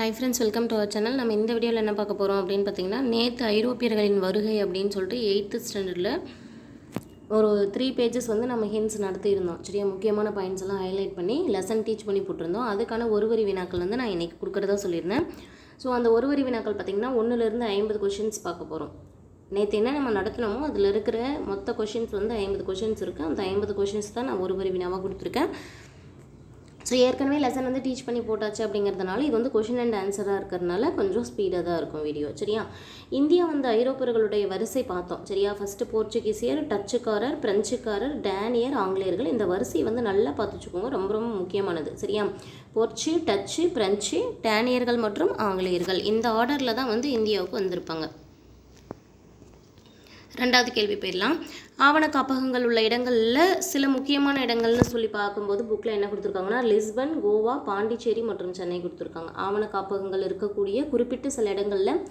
Hi friends welcome to our channel நம்ம இந்த வீடியோவில் என்ன பார்க்க போகிறோம் அப்படின்னு பார்த்தீங்கன்னா நேற்று ஐரோப்பியர்களின் வருகை அப்படின்னு சொல்லிட்டு எயித்து ஸ்டாண்டர்டில் ஒரு த்ரீ பேஜஸ் வந்து நம்ம ஹின்ஸ் நடத்தியிருந்தோம். சரியா? முக்கியமான பாயிண்ட்ஸ் எல்லாம் ஹைலைட் பண்ணி லெசன் டீச் பண்ணி போட்டிருந்தோம். அதுக்கான ஒரு வரி வினாக்கள் வந்து நான் இன்றைக்கி கொடுக்குறதா சொல்லியிருந்தேன். ஸோ அந்த ஒரு வரி வினாக்கள் பார்த்திங்கன்னா ஒன்றுலேருந்து ஐம்பது கொஷின்ஸ் பார்க்க போகிறோம் நேற்று என்ன நம்ம நடத்தினோமோ அதில் இருக்கிற மொத்த கொஷின்ஸ் வந்து ஐம்பது கொஷின்ஸ் இருக்குது அந்த ஐம்பது கொஷின்ஸ் தான் நான் ஒரு வரி வினாவாக கொடுத்துருக்கேன். ஸோ ஏற்கனவே லெசன் வந்து டீச் பண்ணி போட்டாச்சு அப்படிங்கிறதுனால இது வந்து கொஷின் அண்ட் ஆன்சராக இருக்கிறதுனால கொஞ்சம் ஸ்பீடாக தான் இருக்கும் வீடியோ சரியா? இந்தியா வந்து ஐரோப்பியர்களுடைய வரிசை பார்த்தோம் சரியா? ஃபஸ்ட்டு போர்ச்சுகீசியர் டச்சுக்காரர் பிரெஞ்சுக்காரர் டேனியர் ஆங்கிலேயர்கள் இந்த வரிசையை வந்து நல்லா பார்த்துச்சுக்கோங்க ரொம்ப ரொம்ப முக்கியமானது சரியா? போர்ச்சு டச்சு பிரெஞ்சு டேனியர்கள் மற்றும் ஆங்கிலேயர்கள் இந்த ஆர்டரில் தான் வந்து இந்தியாவுக்கு வந்திருப்பாங்க. ரெண்டாவது கேள்வி போயிடலாம். ஆவண காப்பகங்கள் உள்ள இடங்களில் சில முக்கியமான இடங்கள்னு சொல்லி பார்க்கும்போது புக்கில் என்ன கொடுத்துருக்காங்கன்னா லிஸ்பன் கோவா பாண்டிச்சேரி மற்றும் சென்னை கொடுத்துருக்காங்க. ஆவண காப்பகங்கள் இருக்கக்கூடிய குறிப்பிட்ட சில இடங்களில்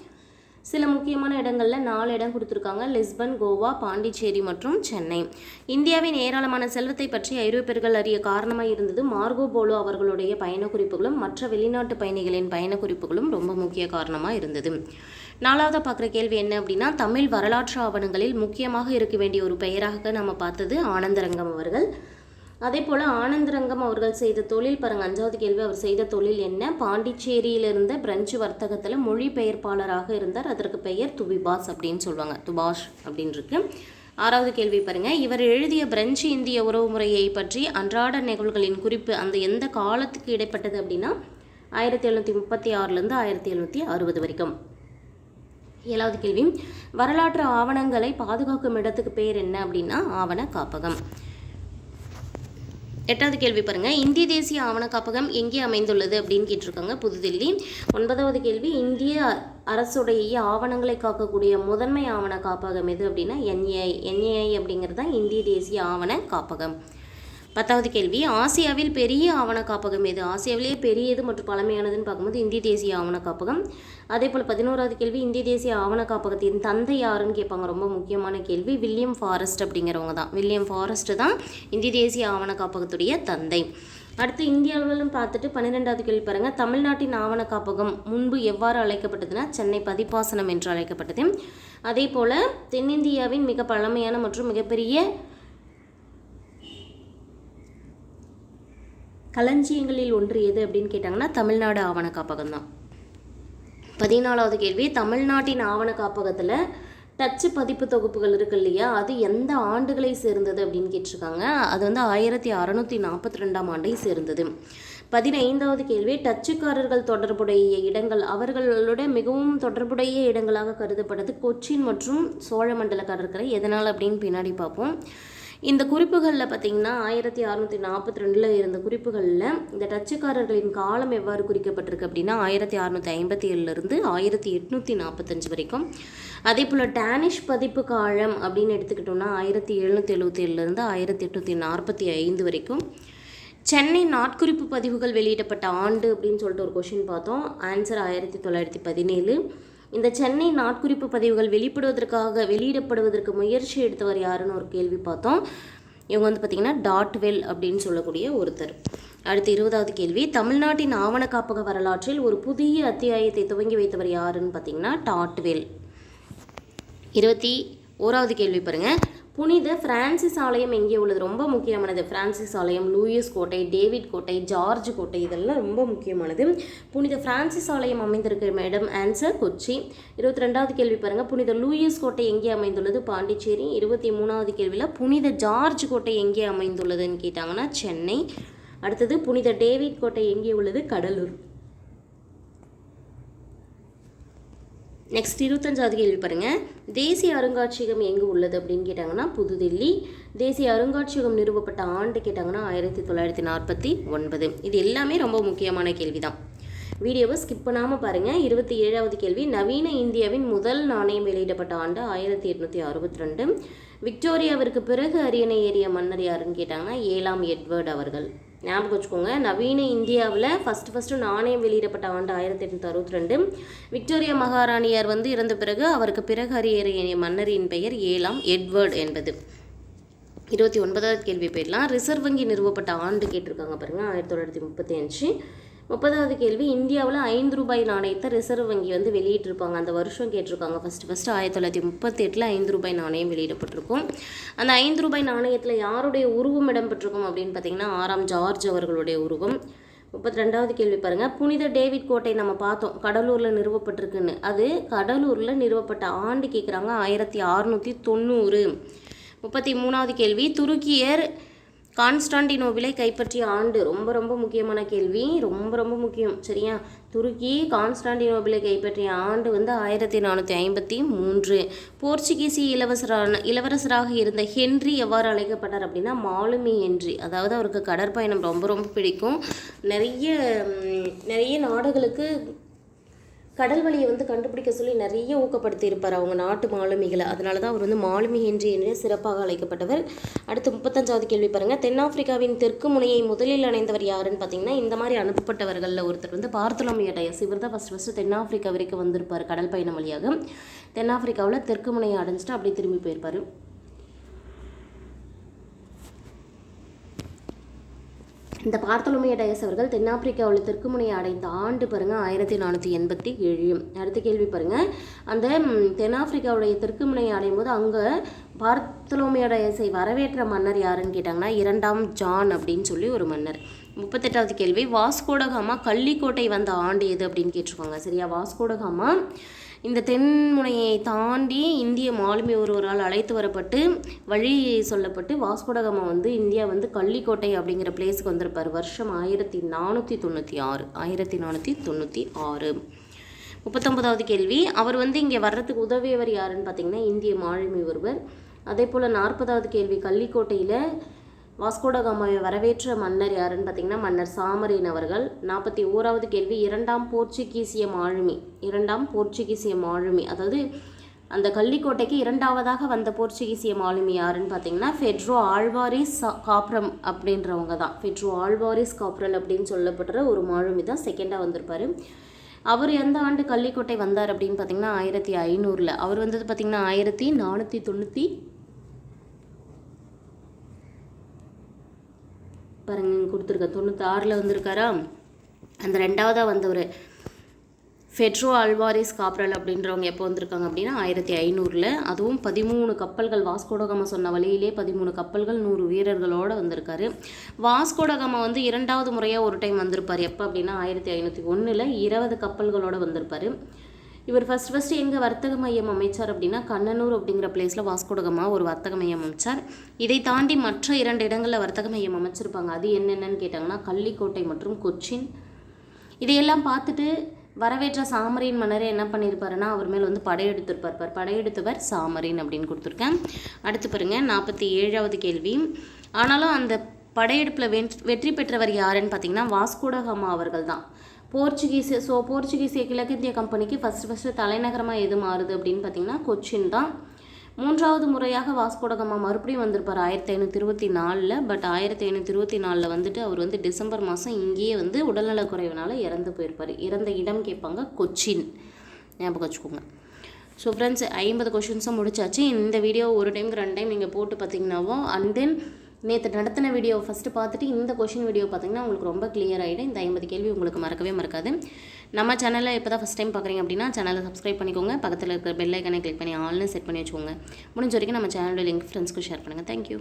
சில முக்கியமான இடங்களில் நாலு இடம் கொடுத்துருக்காங்க. லிஸ்பன் கோவா பாண்டிச்சேரி மற்றும் சென்னை. இந்தியாவின் ஏராளமான செல்வத்தை பற்றி ஐரோப்பியர்கள் அறிய காரணமாக இருந்தது மார்கோ போலோ அவர்களுடைய பயணக்குறிப்புகளும் மற்ற வெளிநாட்டு பயணிகளின் பயணக்குறிப்புகளும் ரொம்ப முக்கிய காரணமாக இருந்தது. நாலாவதாக பார்க்குற கேள்வி என்ன அப்படின்னா தமிழ் வரலாற்று ஆவணங்களில் முக்கியமாக இருக்க வேண்டிய ஒரு பெயராக நம்ம பார்த்தது ஆனந்தரங்கம் அவர்கள். அதே போல் ஆனந்தரங்கம் அவர்கள் செய்த தொழில் பாருங்கள் அஞ்சாவது கேள்வி அவர் செய்த தொழில் என்ன? பாண்டிச்சேரியில் இருந்த பிரெஞ்சு வர்த்தகத்தில் மொழிபெயர்ப்பாளராக இருந்தார். அதற்கு பெயர் துபிபாஸ் அப்படின்னு சொல்லுவாங்க. துபாஷ் அப்படின்னு இருக்கு. ஆறாவது கேள்வி பாருங்கள் இவர் எழுதிய பிரெஞ்சு இந்திய உறவு முறையை பற்றி அன்றாட நிகழ்வுகளின் குறிப்பு அந்த எந்த காலத்துக்கு இடைப்பட்டது அப்படின்னா ஆயிரத்தி எழுநூற்றி முப்பத்தி ஆறுலேருந்து ஆயிரத்தி எழுநூற்றி அறுபது வரைக்கும். ஏழாவது கேள்வி. வரலாற்று ஆவணங்களை பாதுகாக்கும் இடத்துக்கு பேர் என்ன அப்படின்னா ஆவண காப்பகம். எட்டாவது கேள்வி பாருங்கள் இந்திய தேசிய ஆவண காப்பகம் எங்கே அமைந்துள்ளது அப்படின்னு கேட்டிருக்காங்க புதுதில்லி. ஒன்பதாவது கேள்வி இந்திய அரசுடைய ஆவணங்களை காக்கக்கூடிய முதன்மை ஆவண காப்பகம் எது அப்படின்னா என்ஏஐ என்ஏஐ அப்படிங்கிறது தான் இந்திய தேசிய ஆவண காப்பகம். பத்தாவது கேள்வி ஆசியாவில் பெரிய ஆவண காப்பகம் எது? ஆசியாவிலேயே பெரியது மற்றும் பழமையானதுன்னு பார்க்கும்போது இந்திய தேசிய ஆவண காப்பகம் அதே போல் பதினோராவது கேள்வி இந்திய தேசிய ஆவண காப்பகத்தின் தந்தை யாருன்னு கேட்பாங்க. ரொம்ப முக்கியமான கேள்வி. வில்லியம் ஃபாரஸ்ட் அப்படிங்கிறவங்க தான். வில்லியம் ஃபாரஸ்ட் தான் இந்திய தேசிய ஆவண காப்பகத்துடைய தந்தை. அடுத்து இந்திய அளவிலும் பார்த்துட்டு பன்னிரெண்டாவது கேள்வி பாருங்கள் தமிழ்நாட்டின் ஆவண காப்பகம் முன்பு எவ்வாறு அழைக்கப்பட்டதுன்னா சென்னை பதிப்பாசனம் என்று அழைக்கப்பட்டது. அதே போல் தென்னிந்தியாவின் மிக பழமையான மற்றும் மிகப்பெரிய களஞ்சியங்களில் ஒன்று எது அப்படின்னு கேட்டாங்கன்னா தமிழ்நாடு ஆவண காப்பகம் தான் பதினாலாவது கேள்வி தமிழ்நாட்டின் ஆவண காப்பகத்தில் டச்சு பதிப்பு தொகுப்புகள் இருக்கு இல்லையா? அது எந்த ஆண்டுகளை சேர்ந்தது அப்படின்னு கேட்டிருக்காங்க. அது வந்து ஆயிரத்தி அறநூற்றி நாற்பத்தி ரெண்டாம் ஆண்டை சேர்ந்தது. பதினைந்தாவது கேள்வி டச்சுக்காரர்கள் தொடர்புடைய இடங்கள் அவர்களோட மிகவும் தொடர்புடைய இடங்களாக கருதப்பட்டது கொச்சின் மற்றும் சோழமண்டல கடற்கரை எதனால் அப்படின்னு பின்னாடி பார்ப்போம். இந்த குறிப்புகளில் பார்த்தீங்கன்னா ஆயிரத்தி அறநூற்றி நாற்பத்தி ரெண்டில் இருந்த குறிப்புகளில் இந்த டச்சுக்காரர்களின் காலம் எவ்வாறு குறிக்கப்பட்டிருக்கு அப்படின்னா ஆயிரத்தி அறநூற்றி ஐம்பத்தி ஏழுலேருந்து ஆயிரத்தி எட்நூற்றி நாற்பத்தஞ்சு வரைக்கும். அதே போல் டேனிஷ் பதிப்பு காலம் அப்படின்னு எடுத்துக்கிட்டோம்னா ஆயிரத்தி எழுநூற்றி எழுபத்தி ஏழுலேருந்து ஆயிரத்தி எட்நூற்றி நாற்பத்தி ஐந்து வரைக்கும். சென்னை நாட்குறிப்பு பதிவுகள் வெளியிடப்பட்ட ஆண்டு அப்படின்னு சொல்லிட்டு ஒரு கொஷின் பார்த்தோம். ஆன்சர் ஆயிரத்தி தொள்ளாயிரத்தி பதினேழு. இந்த சென்னை நாட்குறிப்பு பதிவுகள் வெளிப்படுவதற்காக வெளியிடப்படுவதற்கு முயற்சி எடுத்தவர் யாருன்னு ஒரு கேள்வி பார்த்தோம். இவங்க வந்து பார்த்திங்கன்னா டாட்வெல் அப்படின்னு சொல்லக்கூடிய ஒருத்தர். அடுத்து இருபதாவது கேள்வி தமிழ்நாட்டின் ஆவண காப்பக வரலாற்றில் ஒரு புதிய அத்தியாயத்தை துவங்கி வைத்தவர் யாருன்னு பார்த்தீங்கன்னா டாட்வெல். இருபத்தி ஓராவது கேள்வி பாருங்கள் புனித பிரான்சிஸ் ஆலயம் எங்கே உள்ளது? ரொம்ப முக்கியமானது. பிரான்சிஸ் ஆலயம் லூயிஸ் கோட்டை டேவிட் கோட்டை ஜார்ஜ் கோட்டை இதெல்லாம் ரொம்ப முக்கியமானது. புனித பிரான்சிஸ் ஆலயம் அமைந்திருக்கிற இடம் ஆன்சர் கொச்சி. இருபத்தி ரெண்டாவது கேள்வி பாருங்கள் புனித லூயிஸ் கோட்டை எங்கே அமைந்துள்ளது? பாண்டிச்சேரி. இருபத்தி மூணாவது கேள்வியில் புனித ஜார்ஜ் கோட்டை எங்கே அமைந்துள்ளதுன்னு கேட்டாங்கன்னா சென்னை. அடுத்தது புனித டேவிட் கோட்டை எங்கே உள்ளது? கடலூர். நெக்ஸ்ட் இருபத்தஞ்சாவது கேள்வி பாருங்கள் தேசிய அருங்காட்சியகம் எங்கே உள்ளது அப்படின்னு கேட்டாங்கன்னா புதுதில்லி. தேசிய அருங்காட்சியகம் நிறுவப்பட்ட ஆண்டு கேட்டாங்கன்னா ஆயிரத்தி தொள்ளாயிரத்தி நாற்பத்தி ஒன்பது. இது எல்லாமே ரொம்ப முக்கியமான கேள்வி தான் வீடியோவை ஸ்கிப் பண்ணாமல் பாருங்கள் இருபத்தி ஏழாவது கேள்வி. நவீன இந்தியாவின் முதல் நாணயம் வெளியிடப்பட்ட ஆண்டு ஆயிரத்தி எட்நூற்றி அறுபத்தி ரெண்டு. விக்டோரியாவிற்கு பிறகு அரியணை ஏறிய மன்னர் யாருன்னு கேட்டாங்கன்னா ஏழாம் எட்வர்ட் அவர்கள். ஞாபகம் வச்சுக்கோங்க. நவீன இந்தியாவில் ஃபஸ்ட்டு ஃபஸ்ட்டு நாணயம் வெளியிடப்பட்ட ஆண்டு ஆயிரத்தி எட்நூற்றி அறுபத்தி ரெண்டு விக்டோரியா மகாராணியார் வந்து இறந்த பிறகு அவருக்கு பிறகு அறியறிய மன்னரின் பெயர் ஏழாம் எட்வர்ட் என்பது. இருபத்தி ஒன்பதாவது கேள்வி போயிடலாம். ரிசர்வ் வங்கி நிறுவப்பட்ட ஆண்டு கேட்டிருக்காங்க பாருங்கள் ஆயிரத்தி தொள்ளாயிரத்தி முப்பத்தி அஞ்சு. முப்பதாவது கேள்வி இந்தியாவில் ஐந்து ரூபாய் நாணயத்தை ரிசர்வ் வங்கி வந்து வெளியிட்டிருப்பாங்க. அந்த வருஷம் கேட்டிருக்காங்க. ஃபஸ்ட்டு ஃபஸ்ட்டு ஆயிரத்தி தொள்ளாயிரத்தி முப்பத்தெட்டில் ஐந்து ரூபாய் நாணயம் வெளியிடப்பட்டிருக்கும். அந்த ஐந்து ரூபாய் நாணயத்தில் யாருடைய உருவம் இடம்பெற்றிருக்கும் அப்படின்னு பார்த்தீங்கன்னா ஆறாம் ஜார்ஜ் அவர்களுடைய உருவம். முப்பத்தி ரெண்டாவது கேள்வி பாருங்கள் புனித டேவிட் கோட்டை நம்ம பார்த்தோம். கடலூரில் நிறுவப்பட்டிருக்குன்னு. அது கடலூரில் நிறுவப்பட்ட ஆண்டு கேட்குறாங்க ஆயிரத்தி அறுநூற்றி தொண்ணூறு. முப்பத்தி மூணாவது கேள்வி துருக்கியர் கான்ஸ்டான்டினோவிலை கைப்பற்றிய ஆண்டு ரொம்ப ரொம்ப முக்கியமான கேள்வி. ரொம்ப ரொம்ப முக்கியம். சரியா? துருக்கி கான்ஸ்டான்டினோபிளை கைப்பற்றிய ஆண்டு வந்து ஆயிரத்தி நானூற்றி ஐம்பத்தி மூன்று. போர்ச்சுகீசி இளவரசரான இளவரசராக இருந்த ஹென்றி எவ்வாறு அழைக்கப்பட்டார் அப்படின்னா மாலுமி ஹென்றி. அதாவது அவருக்கு கடற்பயணம் ரொம்ப ரொம்ப பிடிக்கும். நிறைய நிறைய நாடுகளுக்கு கடல் வழியை வந்து கண்டுபிடிக்க சொல்லி நிறைய ஊக்கப்படுத்தி இருப்பார் அவங்க நாட்டு மாலுமிகளை. அதனால தான் அவர் வந்து மாலுமி ஹென்றி என்று சிறப்பாக அழைக்கப்பட்டவர். அடுத்து முப்பத்தஞ்சாவது கேள்வி பாருங்க. தென்னாப்பிரிக்காவின் தெற்கு முனையை முதலில் அணைந்தவர் யாருன்னு பார்த்தீங்கன்னா இந்த மாதிரி அனுப்பப்பட்டவர்களில் ஒருத்தர் வந்து பார்த்தலோமிய டயஸ். இவர் தான் ஃபஸ்ட் ஃபஸ்ட்டு தென்னாப்பிரிக்கா வரைக்கும் வந்திருப்பார் கடல் பயணம் வழியாக. தென்னாப்பிரிக்காவில் தெற்கு முனையை அடைஞ்சிட்டு அப்படியே திரும்பி போயிருப்பார். இந்த பார்த்தலோமிய டயஸ் அவர்கள் தென்னாப்பிரிக்காவில் தெற்குமுனையை அடைந்த ஆண்டு பாருங்க ஆயிரத்தி நானூற்றி எண்பத்தி ஏழு. அடுத்த கேள்வி பாருங்க. அந்த தென்னாப்பிரிக்காவுடைய தெற்குமுனையை அடையும் போது அங்கே பார்த்தலோமிய டயஸை வரவேற்ற மன்னர் யாருன்னு கேட்டாங்கன்னா இரண்டாம் ஜான் அப்படின்னு சொல்லி ஒரு மன்னர். முப்பத்தெட்டாவது கேள்வி வாஸ்கோடகாமா கள்ளிக்கோட்டை வந்த ஆண்டு எது அப்படின்னு கேட்டிருக்காங்க சரியா வாஸ்கோடகாமா இந்த தென்முனையை தாண்டி இந்திய மாலுமி ஒருவரால் அழைத்து வரப்பட்டு வழி சொல்லப்பட்டு வாஸ்கோடகாமா வந்து இந்தியா வந்து கள்ளிக்கோட்டை அப்படிங்கிற பிளேஸுக்கு வந்திருப்பார். வருஷம் ஆயிரத்தி நானூற்றி தொண்ணூற்றி ஆறு. ஆயிரத்தி நானூற்றி தொண்ணூற்றி ஆறு. முப்பத்தொன்பதாவது கேள்வி. அவர் வந்து இங்கே வர்றதுக்கு உதவியவர் யாருன்னு பார்த்தீங்கன்னா இந்திய மாலுமி ஒருவர். அதே போல் நாற்பதாவது கேள்வி கள்ளிக்கோட்டையில் வாஸ்கோடகாமாவை வரவேற்ற மன்னர் யாருன்னு பார்த்தீங்கன்னா மன்னர் சாமரின் அவர்கள். நாற்பத்தி ஓராவது கேள்வி இரண்டாம் போர்ச்சுகீசிய மாலுமி இரண்டாம் போர்ச்சுகீசிய மாலுமி. அதாவது அந்த கள்ளிக்கோட்டைக்கு இரண்டாவதாக வந்த போர்ச்சுகீசிய மாலுமி யாருன்னு பார்த்தீங்கன்னா ஃபெட்ரோ ஆழ்வாரிஸ் காப்ரம் அப்படின்றவங்க தான். ஃபெட்ரோ ஆழ்வாரிஸ் காப்ரல் அப்படின்னு சொல்லப்படுற ஒரு மாலுமி தான் செகண்டாக வந்திருப்பாரு. அவர் எந்த ஆண்டு கள்ளிக்கோட்டை வந்தார் அப்படின்னு பார்த்தீங்கன்னா ஆயிரத்தி ஐநூறில். அவர் வந்தது பார்த்தீங்கன்னா ஆயிரத்தி நானூற்றி தொண்ணூற்றி பாருங்க இங்கே கொடுத்துருக்க. தொண்ணூத்தாறில் வந்திருக்காரா? அந்த ரெண்டாவதாக வந்தவர். ஃபெட்ரோ அல்வாரிஸ் காப்ரல் அப்படின்றவங்க எப்போ வந்திருக்காங்க அப்படின்னா ஆயிரத்தி ஐநூறில். அதுவும் பதிமூணு கப்பல்கள் வாஸ்கோடகாமா சொன்ன வழியிலே பதிமூணு கப்பல்கள் நூறு வீரர்களோடு வந்திருக்காரு. வாஸ்கோடகமா வந்து இரண்டாவது முறையாக ஒரு டைம் வந்திருப்பார். எப்போ அப்படின்னா ஆயிரத்தி ஐநூற்றி ஒன்றில் இருபது கப்பல்களோடு வந்திருப்பார். இவர் ஃபர்ஸ்ட் ஃபஸ்ட்டு எங்கே வர்த்தக மையம் அமைச்சார் அப்படின்னா கண்ணனூர் அப்படிங்கிற பிளேஸில் வாஸ்கோடகமா ஒரு வர்த்தக மையம் அமைச்சார். இதை தாண்டி மற்ற இரண்டு இடங்களில் வர்த்தக மையம் அமைச்சிருப்பாங்க. அது என்னென்னு கேட்டாங்கன்னா கள்ளிக்கோட்டை மற்றும் கொச்சின். இதையெல்லாம் பார்த்துட்டு வரவேற்ற சாமரின் மன்னரை என்ன பண்ணியிருப்பாருன்னா அவர் மேல் வந்து படையெடுத்திருப்பார் பார். படையெடுத்தவர் சாமரின் அப்படின்னு கொடுத்துருக்கேன். அடுத்து பாருங்க நாற்பத்தி ஏழாவது கேள்வி. ஆனாலும் அந்த படையெடுப்பில் வெற்றி வெற்றி பெற்றவர் யாருன்னு பார்த்தீங்கன்னா வாஸ்கோடகமா அவர்கள் தான். போர்ச்சுகீஸ் ஸோ போர்ச்சுகீசிய கிழக்கிந்திய கம்பெனிக்கு ஃபஸ்ட்டு ஃபஸ்ட்டு தலைநகரமாக எது மாறுது அப்படின்னு பார்த்தீங்கன்னா கொச்சின் தான். மூன்றாவது முறையாக வாஸ்கோடகமா மறுபடியும் வந்திருப்பார் ஆயிரத்தி ஐநூற்றி இருபத்தி நாலில் பட் ஆயிரத்தி ஐநூற்றி இருபத்தி நாலில் வந்துட்டு அவர் வந்து டிசம்பர் மாதம் இங்கேயே வந்து உடல்நலக்குறைவினால இறந்து போயிருப்பார். இறந்த இடம் கேட்பாங்க கொச்சின். ஞாபகம் வச்சுக்கோங்க. ஸோ ஃப்ரெண்ட்ஸ் ஐம்பது கொஷின்ஸும் முடிச்சாச்சு. இந்த வீடியோ ஒரு டைமுக்கு ரெண்டு டைம் நீங்கள் போட்டு பார்த்தீங்கன்னாவோ அண்ட் தென் நேற்று நடத்தின வீடியோ ஃபஸ்ட்டு பார்த்துட்டு இந்த கொஷின் வீடியோ பார்த்தீங்கன்னா உங்களுக்கு ரொம்ப கிளியர் ஆகிடும் இந்த ஐம்பது கேள்வி உங்களுக்கு மறக்கவே மறக்காது. நம்ம சேனலை இப்போ தான் ஃபஸ்ட் டைம் பார்க்குறீங்க அப்படின்னா சேனலை சப்ஸ்கிரைப் பண்ணிக்கோங்க. பக்கத்தில் இருக்கிற பெல் ஐக்கனை கிளிக் பண்ணி ஆல்னு செட் பண்ணி வச்சுக்கோங்க. முடிஞ்ச வரைக்கும் நம்ம சேனலோட லிங்க் ஃப்ரெண்ட்ஸ்க்கு ஷேர் பண்ணுங்கள் தேங்க்யூ